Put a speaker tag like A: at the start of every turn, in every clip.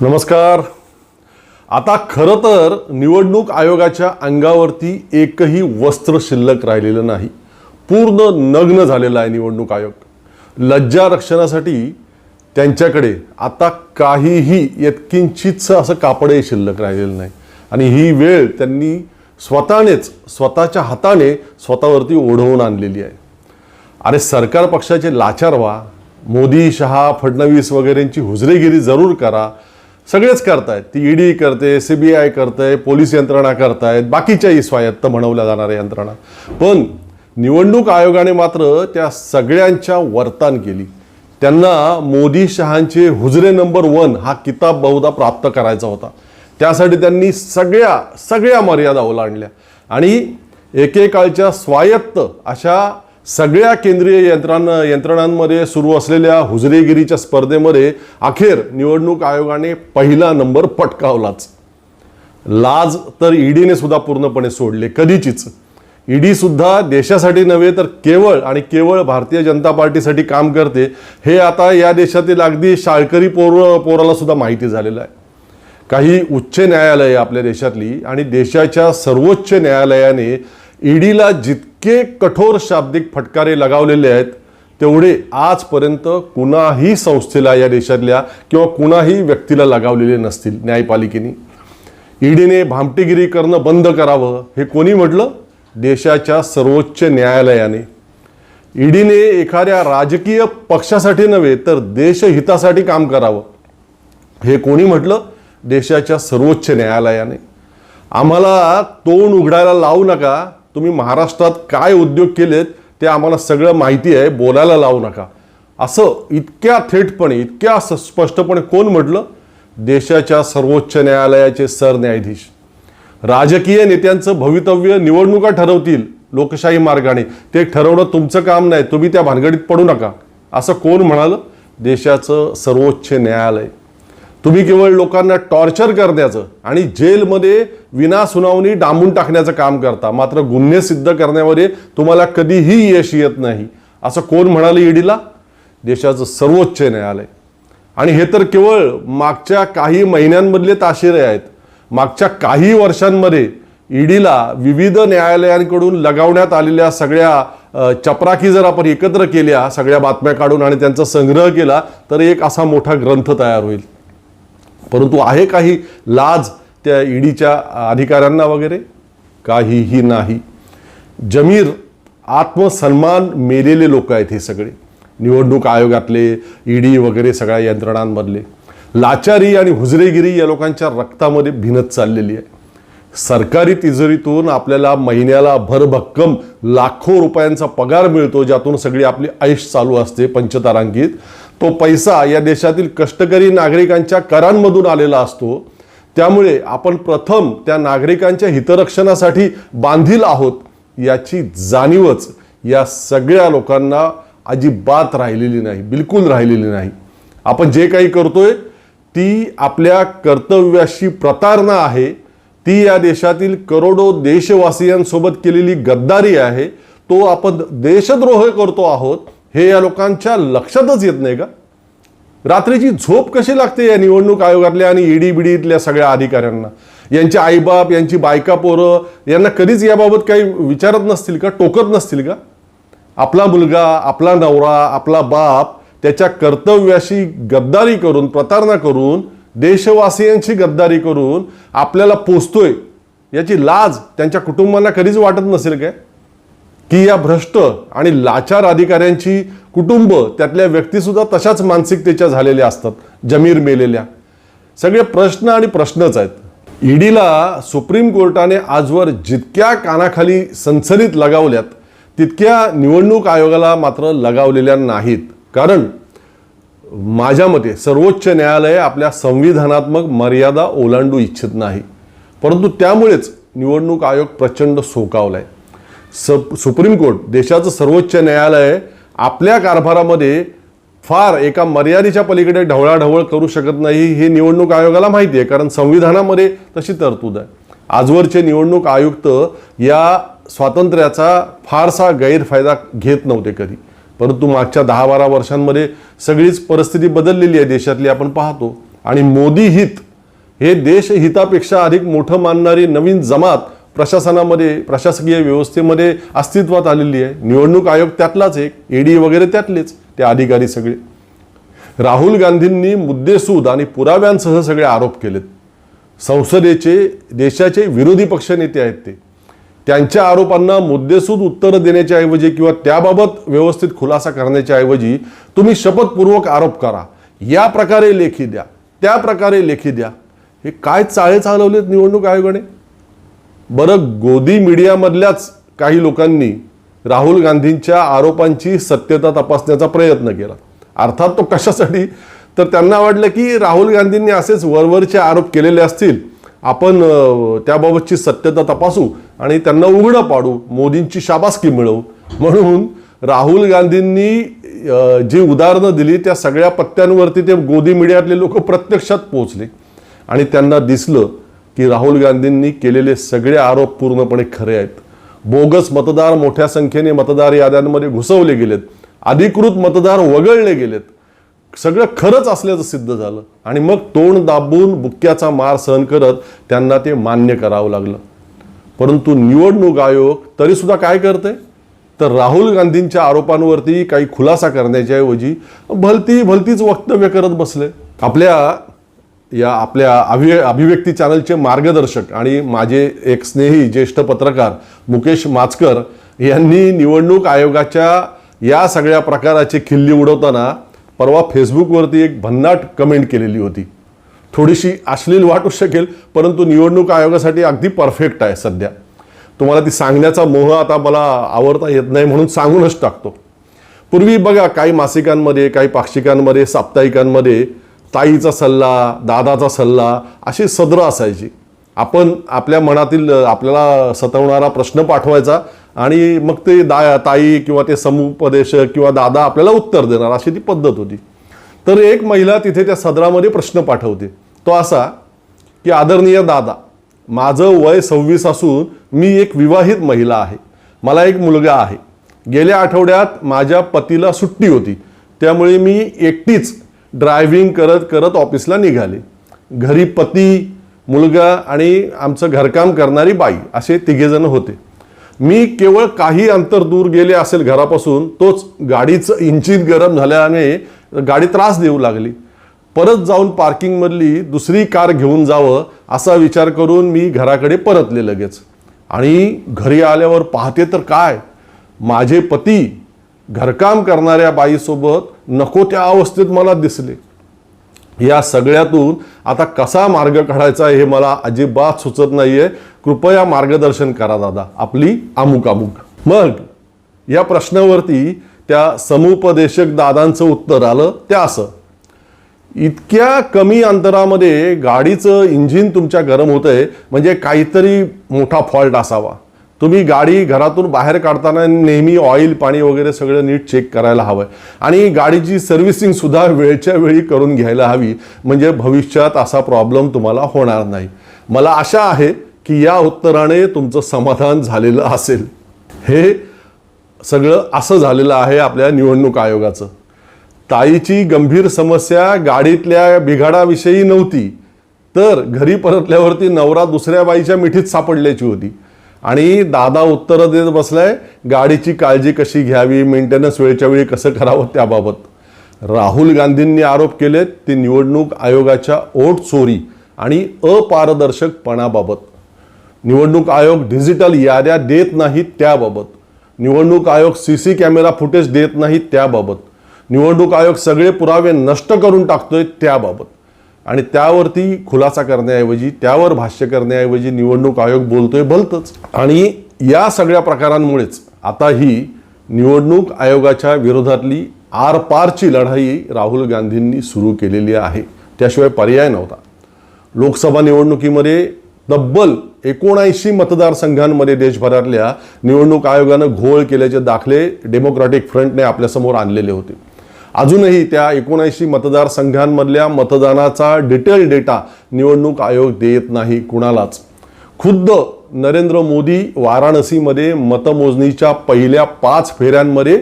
A: नमस्कार. आता खरं तर निवडणूक आयोगाच्या अंगावरती एकही वस्त्र शिल्लक राहिलेलं नाही. पूर्ण नग्न झालेला आहे निवडणूक आयोग. लज्जा रक्षणासाठी त्यांच्याकडे आता काहीही यत्किंचितचं असं कापडही शिल्लक राहिलेलं नाही. आणि ही वेळ त्यांनी स्वतःनेच स्वतःच्या हाताने स्वतःवरती ओढवून आणलेली आहे. अरे सरकार पक्षाचे लाचार व्हा. मोदी शहा फडणवीस वगैरेंची हुजरेगिरी जरूर करा. सगळेच करतायत. ती ईडी करते सी बी आय करते पोलीस यंत्रणा करतायत बाकीच्याही स्वायत्त म्हणवल्या जाणाऱ्या यंत्रणा. पण निवडणूक आयोगाने मात्र त्या सगळ्यांच्या वर्तान केली. त्यांना मोदी शहांचे हुजरे नंबर वन हा किताब बहुधा प्राप्त करायचा होता. त्यासाठी त्यांनी सगळ्या सगळ्या मर्यादा ओलांडल्या. आणि एकेकाळच्या स्वायत्त अशा सगळ्या केंद्रीय यंत्रां यंत्रणांमध्ये सुरू असलेल्या हुजरेगिरीच्या स्पर्धेमध्ये अखेर निवडणूक आयोगाने पहिला नंबर पटकावलाच. लाज तर ईडीने सुद्धा पूर्णपणे सोडले कधीचीच. ईडी सुद्धा देशासाठी नव्हे तर केवळ आणि केवळ भारतीय जनता पार्टीसाठी काम करते हे आता या देशातील अगदी शाळकरी पोर पोराला सुद्धा माहिती झालेलं आहे. काही उच्च न्यायालये आपल्या देशातली आणि देशाच्या सर्वोच्च न्यायालयाने ईडीला जितके कठोर शाब्दिक फटकारे लगावलेले आहेत तेवढे आजपर्यंत कुणाही संस्थेला या देशातल्या किंवा कुणाही व्यक्तीला लगावलेले नसतील न्यायपालिकेने. ईडीने भामटेगिरी करणं बंद करावं हे कोणी म्हटलं? देशाच्या सर्वोच्च न्यायालयाने. ईडीने एखाद्या राजकीय पक्षासाठी नव्हे तर देशहितासाठी काम करावं. हे कोणी म्हटलं? देशाच्या सर्वोच्च न्यायालयाने. आम्हाला तोंड उघडायला लावू नका तुम्ही महाराष्ट्रात काय उद्योग केलेत ते आम्हाला सगळं माहिती आहे बोलायला लावू नका. असं इतक्या थेटपणे इतक्या स्पष्टपणे कोण म्हटलं? देशाच्या सर्वोच्च न्यायालयाचे सरन्यायाधीश. राजकीय नेत्यांचं भवितव्य निवडणुका ठरवतील लोकशाही मार्गाने. ते ठरवणं तुमचं काम नाही तुम्ही त्या भानगडीत पडू नका. असं कोण म्हणालं? देशाचं सर्वोच्च न्यायालय. तुम्ही केवळ लोकांना टॉर्चर करण्याचं आणि जेलमध्ये विना सुनावणी डांबून टाकण्याचं काम करता मात्र गुन्हे सिद्ध करण्यामध्ये तुम्हाला कधीही यश येत नाही. असं कोण म्हणालं ईडीला? देशाचं सर्वोच्च न्यायालय. आणि हे तर केवळ मागच्या काही महिन्यांमधले ताशेरे आहेत. मागच्या काही वर्षांमध्ये ईडीला विविध न्यायालयांकडून लगावण्यात आलेल्या सगळ्या चपराकी जर आपण एकत्र केल्या सगळ्या बातम्या काढून आणि त्यांचा संग्रह केला तर एक असा मोठा ग्रंथ तयार होईल. परंतु आहे काही लाज त्या ईडीच्या अधिकाऱ्यांना वगैरे? काहीही नाही. जमीर आत्मसन्मान मेलेले लोक आहेत हे सगळे. निवडणूक आयोगातले ईडी वगैरे सगळ्या यंत्रणांमधले. लाचारी आणि हुजरेगिरी या लोकांच्या रक्तामध्ये भिनत चाललेली आहे. सरकारी तिजोरीतून आपल्याला महिन्याला भरभक्कम लाखो रुपयांचा पगार मिळतो ज्यातून सगळी आपली ऐश चालू असते पंचतारांकित. तो पैसा या देशातील कष्टकरी नागरिकांच्या करांमधून आलेला असतो. त्यामुळे आपण प्रथम त्या नागरिकांच्या हितरक्षणासाठी बांधील आहोत याची जाणीवच या सगळ्या लोकांना अजिबात राहिलेली नाही बिलकुल राहिलेली नाही. आपण जे काही करतोय ती आपल्या कर्तव्याशी प्रतारणा आहे. ती या देशातील करोडो देशवासियांसोबत केलेली गद्दारी आहे. तो आपण देशद्रोह करतो आहोत. हे या लोकांच्या लक्षातच येत नाही का? रात्रीची झोप कशी लागते या निवडणूक आयोगातल्या आणि ईडी बीडीतल्या सगळ्या अधिकाऱ्यांना? यांचे आईबाप यांची बायका पोरं यांना कधीच याबाबत काही विचारत नसतील का? टोकत नसतील का? आपला मुलगा आपला नवरा आपला बाप त्याच्या कर्तव्याशी गद्दारी करून प्रतारणा करून देशवासियांची गद्दारी करून आपल्याला पोचतोय याची लाज त्यांच्या कुटुंबांना कधीच वाटत नसेल काय? की या भ्रष्ट आणि लाचार अधिकाऱ्यांची कुटुंब त्यातल्या व्यक्तीसुद्धा तशाच मानसिकतेच्या झालेल्या असतात जमीर मेलेल्या. सगळे प्रश्न आणि प्रश्नच आहेत. ईडीला सुप्रीम कोर्टाने आजवर जितक्या कानाखाली सनसनीत लगावल्यात तितक्या निवडणूक आयोगाला मात्र लगावलेल्या नाहीत. कारण माझ्या मते सर्वोच्च न्यायालय आपल्या संविधानात्मक मर्यादा ओलांडू इच्छित नाही. परंतु त्यामुळेच निवडणूक आयोग प्रचंड सोकावलाय. सप सुप्रीम कोर्ट देशाचं सर्वोच्च न्यायालय आपल्या कारभारामध्ये फार एका मर्यादेच्या पलीकडे ढवळाढवळ करू शकत नाही हे निवडणूक आयोगाला माहिती आहे. कारण संविधानामध्ये तशी तरतूद आहे. आजवरचे निवडणूक आयुक्त या स्वातंत्र्याचा फारसा गैरफायदा घेत नव्हते कधी. परंतु मागच्या दहा बारा वर्षांमध्ये सगळीच परिस्थिती बदललेली आहे देशातली आपण पाहतो. आणि मोदी हित हे देशहितापेक्षा अधिक मोठं मानणारी नवीन जमात प्रशासनामध्ये प्रशासकीय व्यवस्थेमध्ये अस्तित्वात आलेली आहे. निवडणूक आयोग त्यातलाच एक ईडी वगैरे त्यातलेच ते अधिकारी सगळे. राहुल गांधींनी मुद्देसूद आणि पुराव्यांसह सगळे आरोप केलेत. संसदेचे देशाचे विरोधी पक्षनेते आहेत ते. त्यांच्या आरोपांना मुद्देसूद उत्तरं देण्याच्या ऐवजी किंवा त्याबाबत व्यवस्थित खुलासा करण्याच्या ऐवजी तुम्ही शपथपूर्वक आरोप करा. या प्रकारे लेखी द्या त्या प्रकारे लेखी द्या. हे काय चाळे चालवलेत निवडणूक आयोगाने? बरं गोदी मीडियामधल्याच काही लोकांनी राहुल गांधींच्या आरोपांची सत्यता तपासण्याचा प्रयत्न केला. अर्थात तो कशासाठी? तर त्यांना वाटलं की राहुल गांधींनी असेच वरवरचे आरोप केलेले असतील आपण त्याबाबतची सत्यता तपासू आणि त्यांना उघडं पाडू मोदींची शाबासकी मिळवू. म्हणून राहुल गांधींनी जी उदाहरणं दिली त्या सगळ्या पत्त्यांवरती ते गोदी मीडियातले लोक प्रत्यक्षात पोहोचले. आणि त्यांना दिसलं की राहुल गांधींनी केलेले सगळे आरोप पूर्णपणे खरे आहेत. बोगस मतदार मोठ्या संख्येने मतदार याद्यांमध्ये घुसवले गेलेत. अधिकृत मतदार वगळले गेलेत. सगळं खरंच असल्याचं सिद्ध झालं. आणि मग तोंड दाबून बुक्क्याचा मार सहन करत त्यांना ते मान्य करावं लागलं. परंतु निवडणूक आयोग तरीसुद्धा काय करते तर राहुल गांधींच्या आरोपांवरती काही खुलासा करण्याच्या ऐवजी भलती भलतीच वक्तव्य करत बसले. आपल्या या आपल्या अभि अभिव्यक्ती चॅनलचे मार्गदर्शक आणि माझे एक स्नेही ज्येष्ठ पत्रकार मुकेश माचकर यांनी निवडणूक आयोगाच्या या सगळ्या प्रकाराची खिल्ली उडवताना परवा फेसबुकवरती एक भन्नाट कमेंट केलेली होती. थोडीशी अश्लील वाटू शकेल परंतु निवडणूक आयोगासाठी अगदी परफेक्ट आहे सध्या. तुम्हाला ती सांगण्याचा मोह आता मला आवडता येत नाही म्हणून सांगूनच टाकतो. पूर्वी बघा काही मासिकांमध्ये काही पाक्षिकांमध्ये साप्ताहिकांमध्ये ताईचा सल्ला दादाचा सल्ला अशी सदरं असायची. आपण आपल्या मनातील आपल्याला सतवणारा प्रश्न पाठवायचा आणि मग ते दा ताई किंवा ते समुपदेशक किंवा दादा आपल्याला उत्तर देणार अशी ती पद्धत होती. तर एक महिला तिथे त्या सदरामध्ये प्रश्न पाठवते. तो असा की आदरणीय दादा माझं वय सव्वीस असून मी एक विवाहित महिला आहे. मला एक मुलगा आहे. गेल्या आठवड्यात माझ्या पतीला सुट्टी होती. त्यामुळे मी एकटीच ड्रायव्हिंग करत करत ऑफिसला निघाले. घरी पती मुलगा आणि आमचं घरकाम करणारी बाई असे तिघेजण होते. मी केवळ काही अंतर दूर गेले असेल घरापासून तोच गाडीचं इंजिन गरम झाल्याने गाडी त्रास देऊ लागली. परत जाऊन पार्किंगमधली दुसरी कार घेऊन जावं असा विचार करून मी घराकडे परतले लगेच. आणि घरी आल्यावर पाहते तर काय? माझे पती घरकाम करणाऱ्या बाईसोबत नको त्या अवस्थेत मला दिसले. या सगळ्यातून आता कसा मार्ग काढायचा हे मला अजिबात सुचत नाहीये. कृपया मार्गदर्शन करा दादा आपली अमुक अमुक मग या प्रश्नावरती त्या समुपदेशक दादांचं उत्तर आलं त्या असं. इतक्या कमी अंतरामध्ये गाडीचं इंजिन तुमच्या गरम होतंय म्हणजे काहीतरी मोठा फॉल्ट असावा. तुम्ही गाडी घरातून बाहेर काढताना नेहमी ऑइल पाणी वगैरे सगळं नीट चेक करायला हवं. आणि गाडीची सर्व्हिसिंगसुद्धा वेळच्या वेळी करून घ्यायला हवी. म्हणजे भविष्यात असा प्रॉब्लेम तुम्हाला होणार नाही. मला आशा आहे की या उत्तराने तुमचं समाधान झालेलं असेल. हे सगळं असं झालेलं आहे आपल्या निवडणूक आयोगाचं. ताईची गंभीर समस्या गाडीतल्या बिघाडाविषयी नव्हती. तर घरी परतल्यावरती नवरा दुसऱ्या बाईच्या मिठीत सापडल्याची होती. आणि दादा उत्तरं देत बसलाय गाडीची काळजी कशी घ्यावी मेंटेनन्स वेळच्या वेळी कसं करावं त्याबाबत. राहुल गांधींनी आरोप केलेत ते निवडणूक आयोगाच्या ओट चोरी आणि अपारदर्शकपणाबाबत. निवडणूक आयोग डिजिटल याद्या देत नाहीत त्याबाबत. निवडणूक आयोग सी सी कॅमेरा फुटेज देत नाहीत त्याबाबत. निवडणूक आयोग सगळे पुरावे नष्ट करून टाकतोय त्याबाबत. आणि त्यावरती खुलासा करण्याऐवजी त्यावर भाष्य करण्याऐवजी निवडणूक आयोग बोलतोय भलतंच. आणि या सगळ्या प्रकारांमुळेच आता ही निवडणूक आयोगाच्या विरोधातली आरपारची लढाई राहुल गांधींनी सुरू केलेली आहे. त्याशिवाय पर्याय नव्हता. लोकसभा निवडणुकीमध्ये तब्बल एकोणऐंशी मतदारसंघांमध्ये देशभरातल्या निवडणूक आयोगानं घोळ केल्याचे दाखले डेमोक्रॅटिक फ्रंटने आपल्यासमोर आणलेले होते. अजूनही त्या एकोणऐंशी मतदारसंघांमधल्या मतदानाचा डिटेल डेटा निवडणूक आयोग देत नाही कुणालाच. खुद्द नरेंद्र मोदी वाराणसीमध्ये मतमोजणीच्या पहिल्या पाच फेऱ्यांमध्ये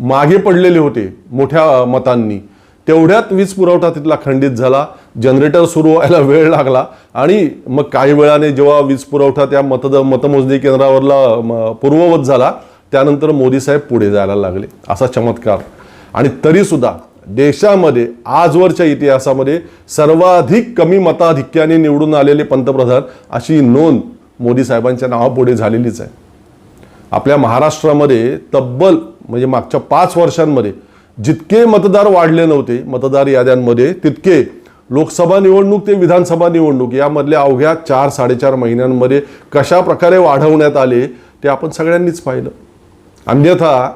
A: मागे पडलेले होते मोठ्या मतांनी. तेवढ्यात वीज पुरवठा तिथला खंडित झाला जनरेटर सुरू व्हायला वेळ लागला आणि मग काही वेळाने जेव्हा वीज पुरवठा त्या मतद मतमोजणी केंद्रावरला पूर्ववत झाला त्यानंतर मोदी साहेब पुढे जायला लागले. असा चमत्कार आणि तरीसुद्धा देशामध्ये आजवरच्या इतिहासामध्ये सर्वाधिक कमी मताधिक्याने निवडून आलेले पंतप्रधान अशी नोंद मोदी साहेबांच्या नावापुढे झालेलीच आहे. आपल्या महाराष्ट्रामध्ये तब्बल म्हणजे मागच्या पाच वर्षांमध्ये जितके मतदार वाढले नव्हते मतदार याद्यांमध्ये तितके लोकसभा निवडणूक ते विधानसभा निवडणूक यामधल्या अवघ्या चार साडेचार महिन्यांमध्ये कशा प्रकारे वाढवण्यात आले ते आपण सगळ्यांनीच पाहिलं. अन्यथा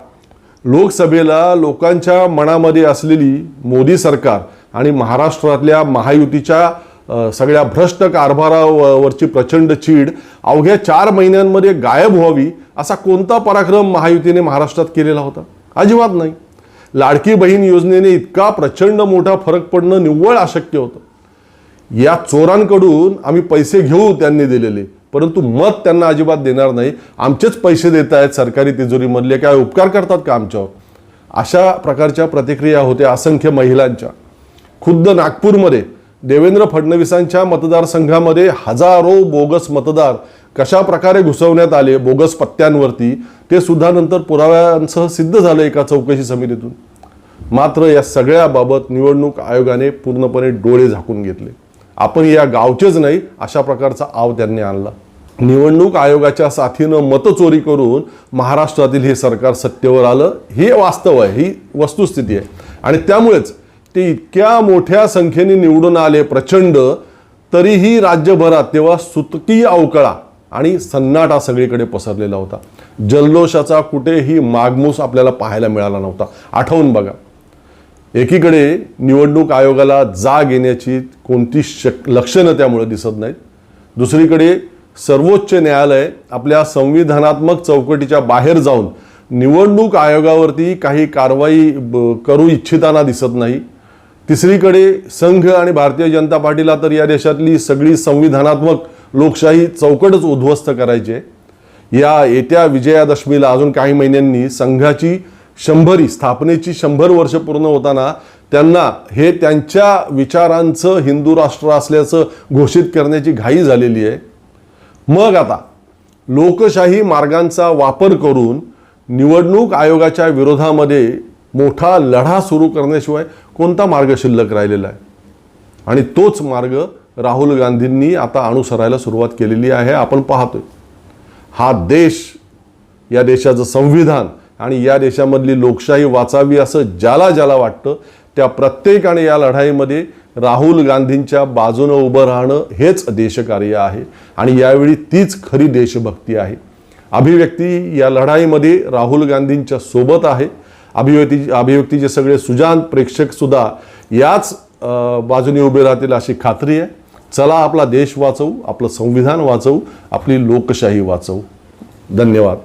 A: लोकसभेला लोकांच्या मनामध्ये असलेली मोदी सरकार आणि महाराष्ट्रातल्या महायुतीच्या सगळ्या भ्रष्ट कारभारावरची प्रचंड चीड अवघ्या चार महिन्यांमध्ये गायब व्हावी असा कोणता पराक्रम महायुतीने महाराष्ट्रात केलेला होता? अजिबात नाही. लाडकी बहीण योजनेने इतका प्रचंड मोठा फरक पडणं निव्वळ अशक्य होतं. या चोरांकडून आम्ही पैसे घेऊ त्यांनी दिलेले. परंतु मत त्यांना अजिबात देणार नाही. आमचेच पैसे देत आहेत सरकारी तिजोरीमधले काय उपकार करतात का आमच्यावर? अशा प्रकारच्या प्रतिक्रिया होत्या असंख्य महिलांच्या. खुद्द नागपूरमध्ये देवेंद्र फडणवीसांच्या मतदारसंघामध्ये हजारो बोगस मतदार कशा प्रकारे घुसवण्यात आले बोगस पत्त्यांवरती ते सुद्धा नंतर पुराव्यांसह सिद्ध झालं एका चौकशी समितीतून. मात्र या सगळ्याबाबत निवडणूक आयोगाने पूर्णपणे डोळे झाकून घेतले. आपण या गावचेच नाही अशा प्रकारचा आव त्यांनी आणला. निवडणूक आयोगाच्या साथीनं मतचोरी करून महाराष्ट्रातील हे सरकार सत्तेवर आलं हे वास्तव आहे ही वस्तुस्थिती आहे. आणि त्यामुळेच ते इतक्या मोठ्या संख्येने निवडून आले प्रचंड तरीही राज्यभरात तेव्हा सुतकी अवकळा आणि सन्नाटा सगळीकडे पसरलेला होता. जल्लोषाचा कुठेही मागमूस आपल्याला पाहायला मिळाला नव्हता. आठवून बघा. एकीकडे निवडणूक आयोगाला जाग येण्याची कोणती शक लक्षणं त्यामुळे दिसत नाहीत. दुसरीकडे सर्वोच्च न्यायालय आपल्या संविधानात्मक चौकटीच्या बाहेर जाऊन निवडणूक आयोगावरती काही कारवाई ब- करू इच्छिताना दिसत नाही. तिसरीकडे संघ आणि भारतीय जनता पार्टीला तर या देशातली सगळी संविधानात्मक लोकशाही चौकटच उद्ध्वस्त करायची आहे. या येत्या विजयादशमीला अजून काही महिन्यांनी संघाची शंभरी स्थापनेची शंभर वर्ष पूर्ण होताना त्यांना हे त्यांच्या विचारांचं हिंदू राष्ट्र असल्याचं घोषित करण्याची घाई झालेली आहे. मग आता लोकशाही मार्गांचा वापर करून निवडणूक आयोगाच्या विरोधामध्ये मोठा लढा सुरू करण्याशिवाय कोणता मार्ग शिल्लक राहिलेला आहे? आणि तोच मार्ग राहुल गांधींनी आता अनुसरायला सुरुवात केलेली आहे आपण पाहतोय. हा देश या देशाचं संविधान आणि या देशामधली लोकशाही वाचावी असं ज्याला ज्याला वाटतं त्या प्रत्येकाने या लढाईमध्ये राहुल गांधींच्या बाजूनं उभं राहणं हेच देशकार्य आहे आणि यावेळी तीच खरी देशभक्ती आहे. अभिव्यक्ती या लढाईमध्ये राहुल गांधींच्या सोबत आहे. अभिव्यक्ती अभिव्यक्तीचे सगळे सुजान प्रेक्षकसुद्धा याच बाजूने उभे राहतील अशी खात्री आहे. चला आपला देश वाचवू आपलं संविधान वाचवू आपली लोकशाही वाचवू. धन्यवाद.